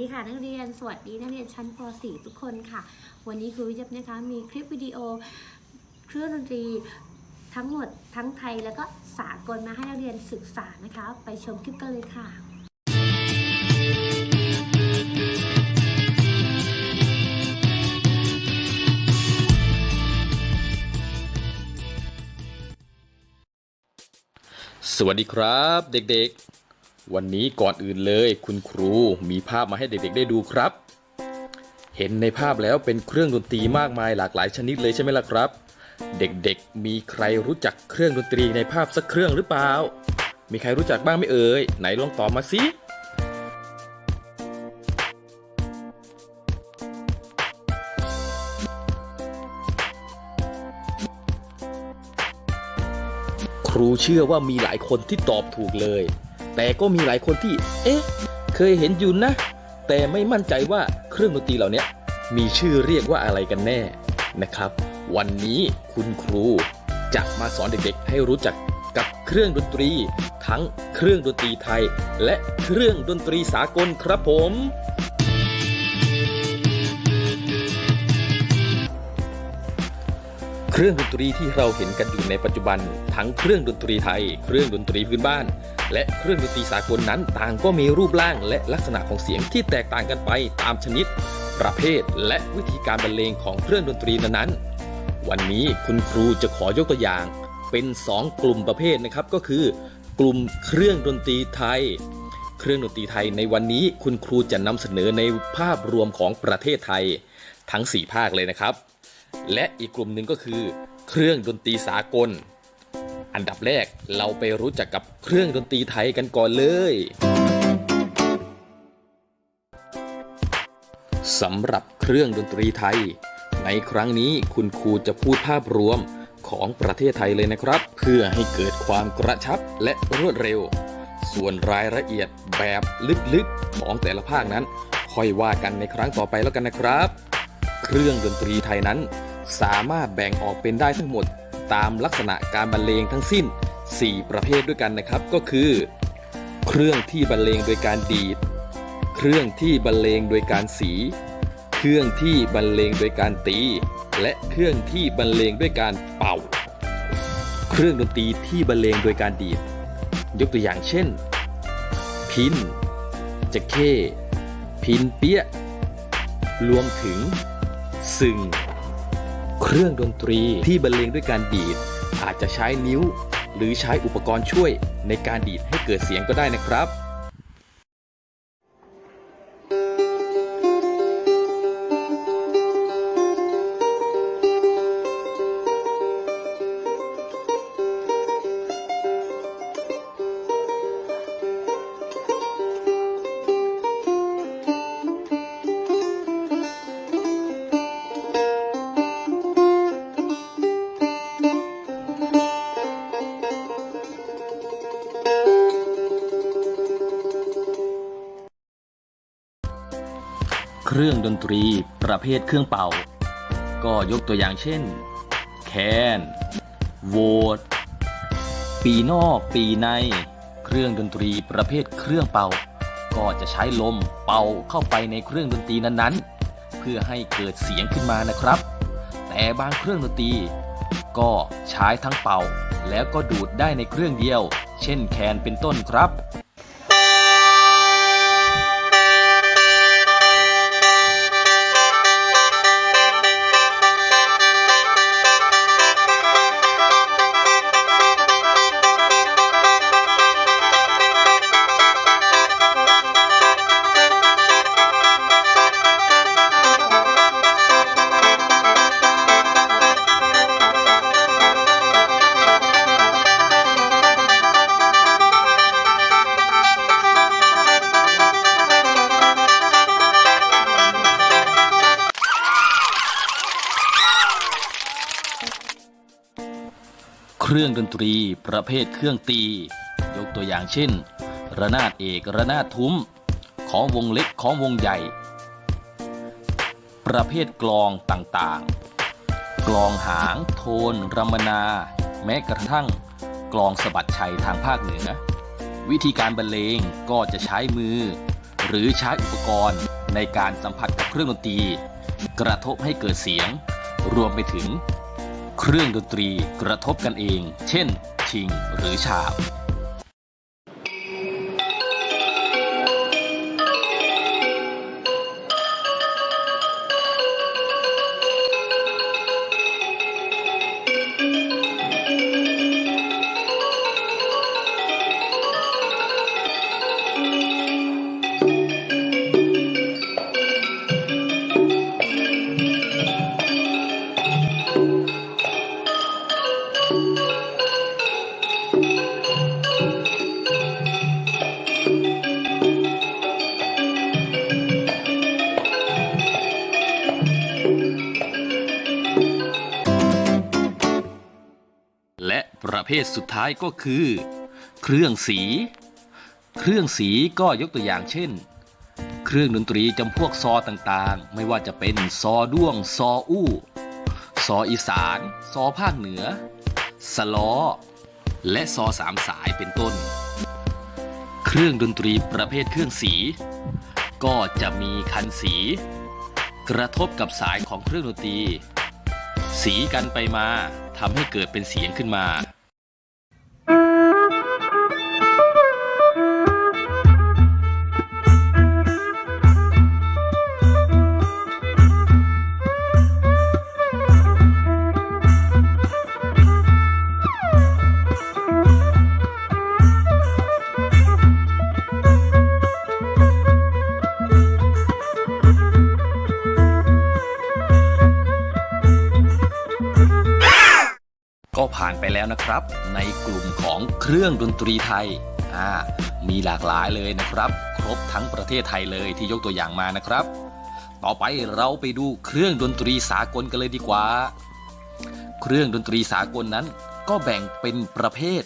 ดีค่ะนักเรียน สวัสดีนักเรียนชั้นป .4 ทุกคนค่ะ วันนี้ครูวิจับนะคะมีคลิปวิดีโอเครื่องดนตรีทั้งหมดทั้งไทยแล้วก็สากลมาให้นักเรียนศึกษานะคะ ไปชมคลิปกันเลยค่ะสวัสดีครับ เด็กๆ วันนี้ก่อนอื่นเลย คุณครูมีภาพมาให้เด็กๆ ได้ดูครับ เห็นในภาพแล้วเป็นเครื่องดนตรีมากมายหลากหลายชนิดเลยใช่ไหมล่ะครับ เด็กๆ มีใครรู้จักเครื่องดนตรีในภาพสักเครื่องหรือเปล่า มีใครรู้จักบ้างไหมเอ่ยไหนลองตอบมาสิครูเชื่อว่ามีหลายคนที่ตอบถูกเลย แต่ก็มีหลายคนที่ เอ๊ะ เคยเห็นอยู่นะ แต่ไม่มั่นใจว่าเครื่องดนตรีเหล่านี้มีชื่อเรียกว่าอะไรกันแน่นะครับ วันนี้คุณครูจะมาสอนเด็กๆ ให้รู้จักกับเครื่องดนตรี ทั้งเครื่องดนตรีไทย และเครื่องดนตรีสากลครับผม เครื่องดนตรีที่เราเห็นกันอยู่ในปัจจุบัน ทั้งเครื่องดนตรีไทย เครื่องดนตรีพื้นบ้าน และเครื่องดนตรีสากลนั้นต่างก็มีรูปร่างและลักษณะของเสียงที่แตกต่างกันไปตามชนิด ประเภท และวิธีการบรรเลงของเครื่องดนตรีนั้นๆ วันนี้คุณครูจะขอยกตัวอย่าง เป็น 2 กลุ่มประเภทนะครับก็คือ กลุ่มเครื่องดนตรีไทย เครื่องดนตรีไทยในวันนี้คุณครูจะนำเสนอในภาพรวมของประเทศไทย ทั้ง 4 ภาคเลยนะครับ และอีกกลุ่มหนึ่งก็คือ เครื่องดนตรีสากล อันดับแรกเราไปรู้จักกับเครื่องดนตรีไทยกันก่อนเลยสำหรับเครื่องดนตรีไทย ในครั้งนี้คุณครูจะพูดภาพรวมของประเทศไทยเลยนะครับ เพื่อให้เกิดความกระชับและรวดเร็ว ส่วนรายละเอียดแบบลึกๆของแต่ละภาคนั้น ค่อยว่ากันในครั้งต่อไปแล้วกันนะครับ เครื่องดนตรีไทยนั้น สามารถแบ่งออกเป็นได้ทั้งหมด ตามลักษณะการบรรเลงทั้งสิ้น 4 ประเภทด้วยกันนะครับ ก็คือ เครื่องที่บรรเลงโดยการดีด เครื่องที่บรรเลงโดยการสี เครื่องที่บรรเลงโดยการตี และเครื่องที่บรรเลงด้วยการเป่า เครื่องดนตรีที่บรรเลงโดยการดีด ยกตัวอย่างเช่น พินจะเข้พินเปี้ยรวมถึง ซึ่ง เครื่องดนตรีที่บรรเลงด้วยการดีด อาจจะใช้นิ้ว หรือใช้อุปกรณ์ช่วยในการดีดให้เกิดเสียงก็ได้นะครับ รื่องดนตรีประเภทเครื่องเป่า ก็ยกตัวอย่างเช่น แคน โวดปีนอกปีใน เครื่องดนตรีประเภทเครื่องเป่า ก็จะใช้ลมเป่าเข้าไปในเครื่องดนตรีนั้นๆ เพื่อให้เกิดเสียงขึ้นมานะครับ แต่บางเครื่องดนตรีก็ใช้ทั้งเป่า แล้วก็ดูดได้ในเครื่องเดียว เช่นแคนเป็นต้นครับ เครื่องดนตรีประเภทเครื่องตี ยกตัวอย่างเช่น ระนาดเอกระนาดทุ้ม ของวงเล็กของวงใหญ่ ประเภทกลองต่างๆ กลองหาง โทนรำมนา แม้กระทั่ง กลองสะบัดชัยทางภาคเหนือ วิธีการบรรเลงก็จะใช้มือ หรือใช้อุปกรณ์ในการสัมผัสกับเครื่องดนตรี กระทบให้เกิดเสียง รวมไปถึง เครื่องดนตรีกระทบกันเอง เช่น ชิงหรือฉาบ ภทสุดท้ายก็คือ เครื่องสี เครื่องสีก็ยกตัวอย่างเช่น เครื่องดนตรีจำพวกซอต่างๆ ไม่ว่าจะเป็นซอด้วง ซออู้ ซออีสาน ซอภาคเหนือ สลอและซอสามสายเป็นต้น เครื่องดนตรีประเภทเครื่องสี ก็จะมีคันสี กระทบกับสายของเครื่องดนตรีสีกันไปมาทำให้เกิดเป็นเสียงขึ้นมา ผ่านไปแล้วนะครับ ในกลุ่มของเครื่องดนตรีไทยอ่ามีหลากหลายเลยนะครับ ครบทั้งประเทศไทยเลยที่ยกตัวอย่างมานะครับ ต่อไปเราไปดูเครื่องดนตรีสากลกันเลยดีกว่า เครื่องดนตรีสากลนั้น ก็แบ่งเป็นประเภท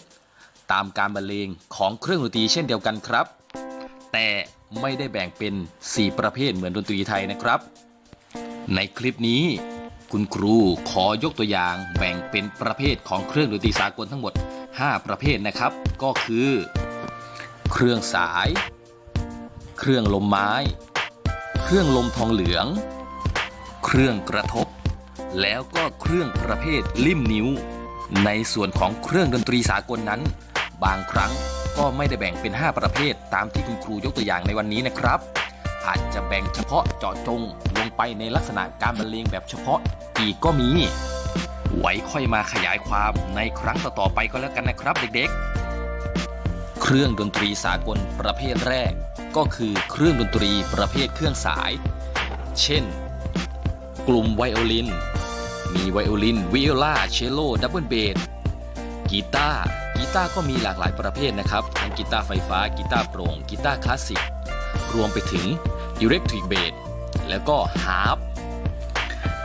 ตามการบรรเลงของเครื่องดนตรีเช่นเดียวกันครับ แต่ไม่ได้แบ่งเป็น 4 ประเภทเหมือนดนตรีไทยนะครับ ในคลิปนี้ คุณครูขอยกตัวอย่างแบ่งเป็นประเภทของเครื่องดนตรีสากลทั้งหมด 5 ประเภทนะครับ ก็คือ เครื่องสาย เครื่องลมไม้ เครื่องลมทองเหลือง เครื่องกระทบ แล้วก็เครื่องประเภทลิ่มนิ้ว ในส่วนของเครื่องดนตรีสากลนั้น บางครั้งก็ไม่ได้แบ่งเป็น 5 ประเภทตามที่คุณครูยกตัวอย่างในวันนี้นะครับ อาจจะแบ่งเฉพาะเจาะจง งไปในลักษณะการบรรเลงแบบเฉพาะอีกก็มี ไว้ค่อยมาขยายความในครั้งต่อๆไปก็แล้วกันนะครับเด็กๆ เครื่องดนตรีสากลประเภทแรก ก็คือเครื่องดนตรีประเภทเครื่องสาย เช่น กลุ่มไวโอลิน มีไวโอลินวิโอลาเชลโลดับเบิลเบสกีตาร์กีตาร์ก็มีหลากหลายประเภทนะครับ ทั้งกีตาร์ไฟฟ้า กีตาร์โปร่ง กีตาร์คลาสสิก รวมไปถึงอิเล็กทริกเบส แล้วก็ฮาร์ป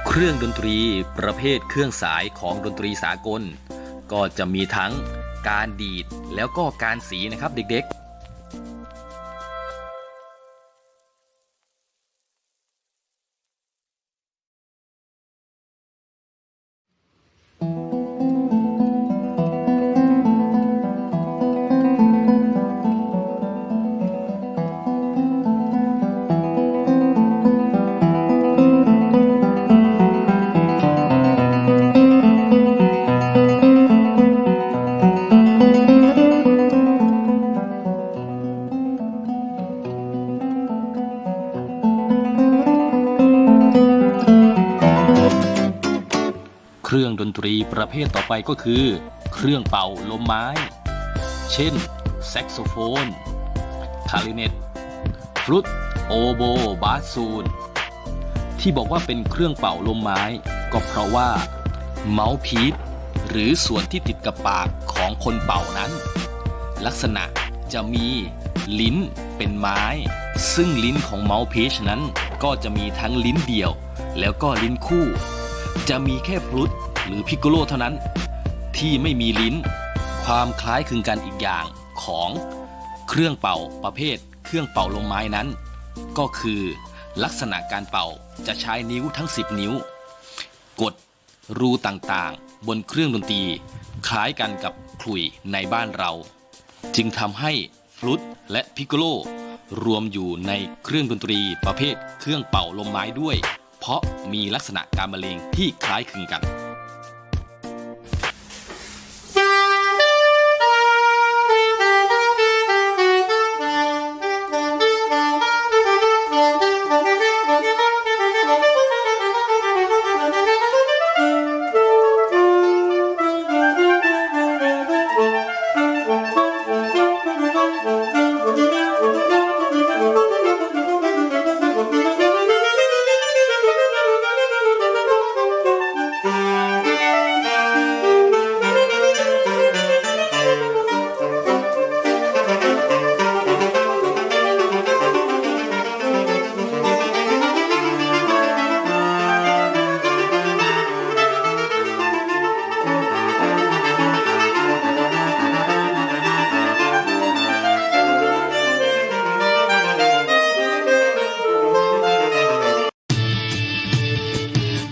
เครื่องดนตรีประเภทเครื่องสายของดนตรีสากล ก็จะมีทั้งการดีดแล้วก็การสีนะครับเด็กๆ รีประเภทต่อไปก็คือ เครื่องเป่าลมไม้ เช่น แซกโซโฟน คาริเนตฟลุต โอโบ บาซูน ที่บอกว่าเป็นเครื่องเป่าลมไม้ ก็เพราะว่า เมาส์พีดหรือส่วนที่ติดกับปากของคนเป่านั้น ลักษณะจะมีลิ้นเป็นไม้ ซึ่งลิ้นของเมาส์พีชนั้นก็จะมีทั้งลิ้นเดี่ยว แล้วก็ลิ้นคู่ จะมีแค่ฟลุต หรือพิกโกโลเท่านั้น ที่ไม่มีลิ้น ความคล้ายคลึงกันอีกอย่างของเครื่องเป่าประเภท เครื่องเป่าลมไม้นั้น ก็คือลักษณะการเป่าจะใช้นิ้วทั้ง 10 นิ้ว กดรูต่างๆ บนเครื่องดนตรี คล้ายกันกับขลุ่ยในบ้านเรา จึงทำให้ฟลุตและพิกโกโลรวมอยู่ในเครื่องดนตรีประเภทเครื่องเป่าลมไม้ด้วย เพราะมีลักษณะการบรรเลงที่คล้ายคลึงกัน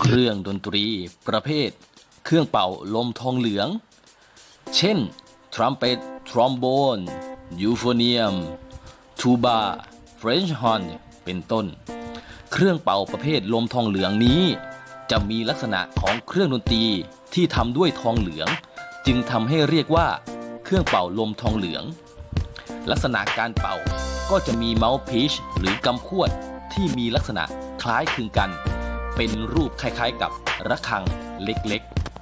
เครื่องดนตรีประเภท เครื่องเป่าลมทองเหลือง เช่น ทรัมเป็ต ทรอมโบน ยูโฟเนียม ทูบา เฟรนช์ฮอน เป็นต้น เครื่องเป่าประเภทลมทองเหลืองนี้ จะมีลักษณะของเครื่องดนตรีที่ทำด้วยทองเหลือง จึงทำให้เรียกว่า เครื่องเป่าลมทองเหลือง ลักษณะการเป่าก็จะมีเมาส์พีชหรือกำขวดที่มีลักษณะคล้ายคลึงกัน เป็นรูปคล้ายๆกับระฆังเล็กๆ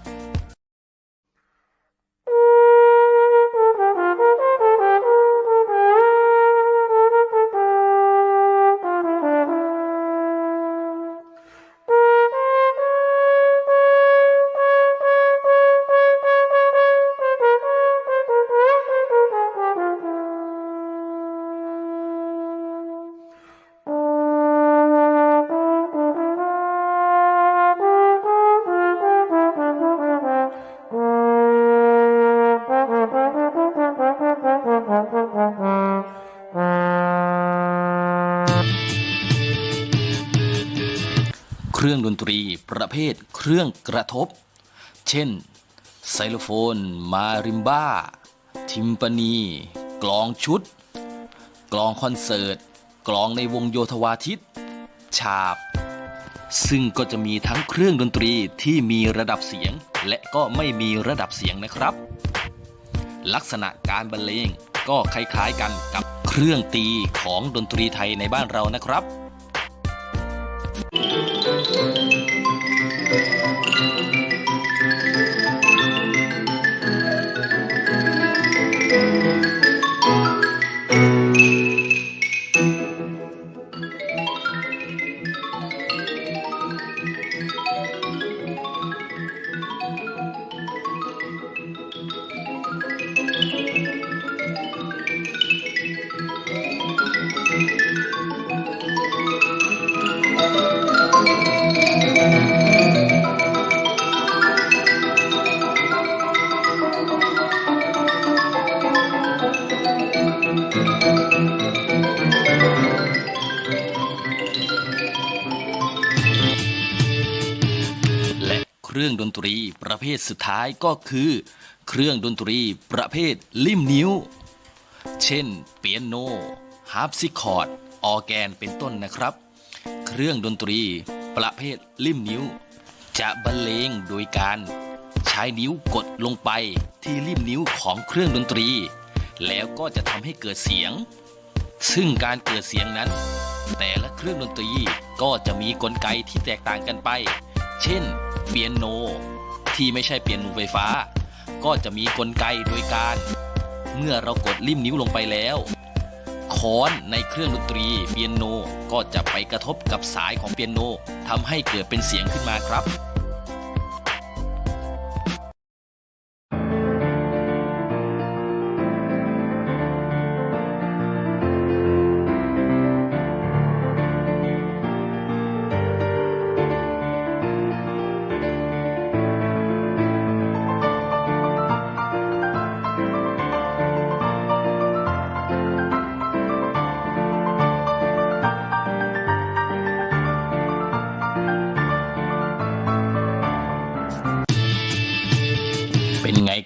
ดนตรี ประเภทเครื่องกระทบ เช่น ไซโลโฟน มาริมบ้า ทิมปานี กลองชุด กลองคอนเสิร์ต กลองในวงโยธวาทิต ฉาบ ซึ่งก็จะมีทั้งเครื่องดนตรีที่มีระดับเสียง และก็ไม่มีระดับเสียงนะครับ ลักษณะการบรรเลงก็คล้ายๆกันกับเครื่องตีของดนตรีไทยในบ้านเรานะครับ รี ประเภทสุดท้ายก็คือ เครื่องดนตรีประเภทลิ่มนิ้ว เช่น เปียโนฮาร์ปซิคอร์ด ออแกนเป็นต้นนะครับ เครื่องดนตรีประเภทลิ่มนิ้ว จะบรรเลงโดยการใช้นิ้วกดลงไปที่ลิ่มนิ้วของเครื่องดนตรี แล้วก็จะทำให้เกิดเสียง ซึ่งการเกิดเสียงนั้น แต่ละเครื่องดนตรีก็จะมีกลไกที่แตกต่างกันไป เช่น เปียโน ที่ไม่ใช่เปียโนไฟฟ้า ก็จะมีกลไกโดยการ เมื่อเรากดริมนิ้วลงไปแล้วค้อนในเครื่องดนตรีเปียโนก็จะไปกระทบกับสายของเปียโนทำให้เกิดเป็นเสียงขึ้นมาครับ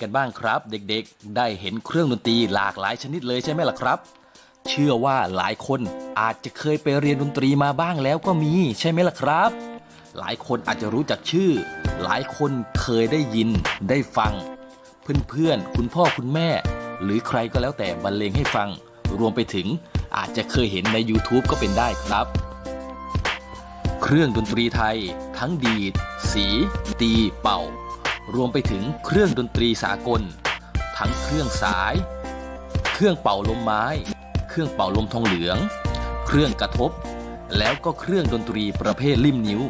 กันบ้างครับ เด็กๆ ได้เห็นเครื่องดนตรีหลากหลายชนิดเลยใช่ไหมล่ะครับ เชื่อว่าหลายคนอาจจะเคยไปเรียนดนตรีมาบ้างแล้วก็มีใช่ไหมล่ะครับ หลายคนอาจจะรู้จักชื่อ หลายคนเคยได้ยินได้ฟัง เพื่อนๆ คุณพ่อคุณแม่ หรือใครก็แล้วแต่บรรเลงให้ฟัง รวมไปถึงอาจจะเคยเห็นใน YouTube ก็เป็นได้ครับ เครื่องดนตรีไทย ทั้งดีด สี ตี เป่า รวมไปถึงเครื่องดนตรีสากล ทั้งเครื่องสาย เครื่องเป่าลมไม้ เครื่องเป่าลมทองเหลือง เครื่องกระทบ แล้วก็เครื่องดนตรีประเภทลิ่มนิ้ว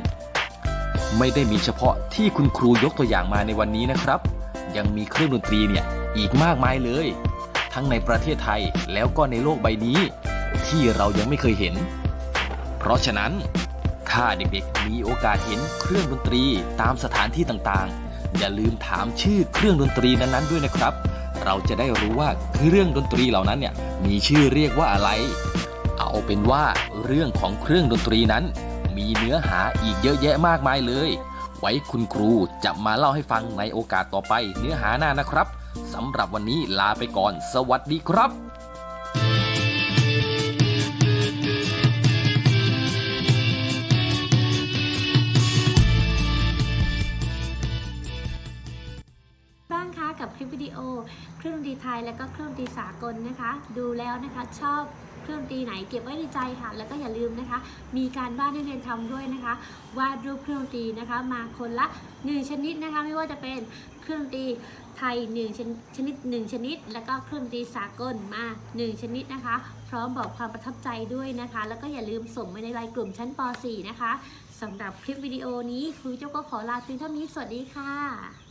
ไม่ได้มีเฉพาะที่คุณครูยกตัวอย่างมาในวันนี้นะครับ ยังมีเครื่องดนตรีเนี่ยอีกมากมายเลย ทั้งในประเทศไทยแล้วก็ในโลกใบนี้ ที่เรายังไม่เคยเห็น เพราะฉะนั้นถ้าเด็กๆมีโอกาสเห็นเครื่องดนตรีตามสถานที่ต่างๆ อย่าลืมถามชื่อเครื่องดนตรีนั้นๆด้วยนะครับ เราจะได้รู้ว่าเครื่องดนตรีเหล่านั้นเนี่ยมีชื่อเรียกว่าอะไร เอาเป็นว่าเรื่องของเครื่องดนตรีนั้น มีเนื้อหาอีกเยอะแยะมากมายเลย ไว้คุณครูจะมาเล่าให้ฟังในโอกาสต่อไปเนื้อหาหน้านะครับสำหรับวันนี้ลาไปก่อน สวัสดีครับ ลิปวิดีโอ เครื่องดนตรีไทยและก็เครื่องดนตรีสากลนะคะ ดูแล้วนะคะชอบเครื่องดนตรีไหนเก็บไว้ในใจค่ะ แล้วก็อย่าลืมนะคะ มีการบ้านให้เรียนทำด้วยนะคะ วาดรูปเครื่องดนตรีนะคะ มาคนละ 1 ชนิดนะคะ ไม่ว่าจะเป็นเครื่องดนตรีไทย1ชนิดชนิด 1 ชนิด แล้วก็เครื่องดนตรีสากลมา 1 ชนิดนะคะ พร้อมบอกความประทับใจด้วยนะคะ แล้วก็อย่าลืมส่งไปในไลน์กลุ่มชั้นป .4 นะคะสำหรับคลิปวิดีโอนี้ครูเจ้าก็ขอลาเพียงเท่านี้ สวัสดีค่ะ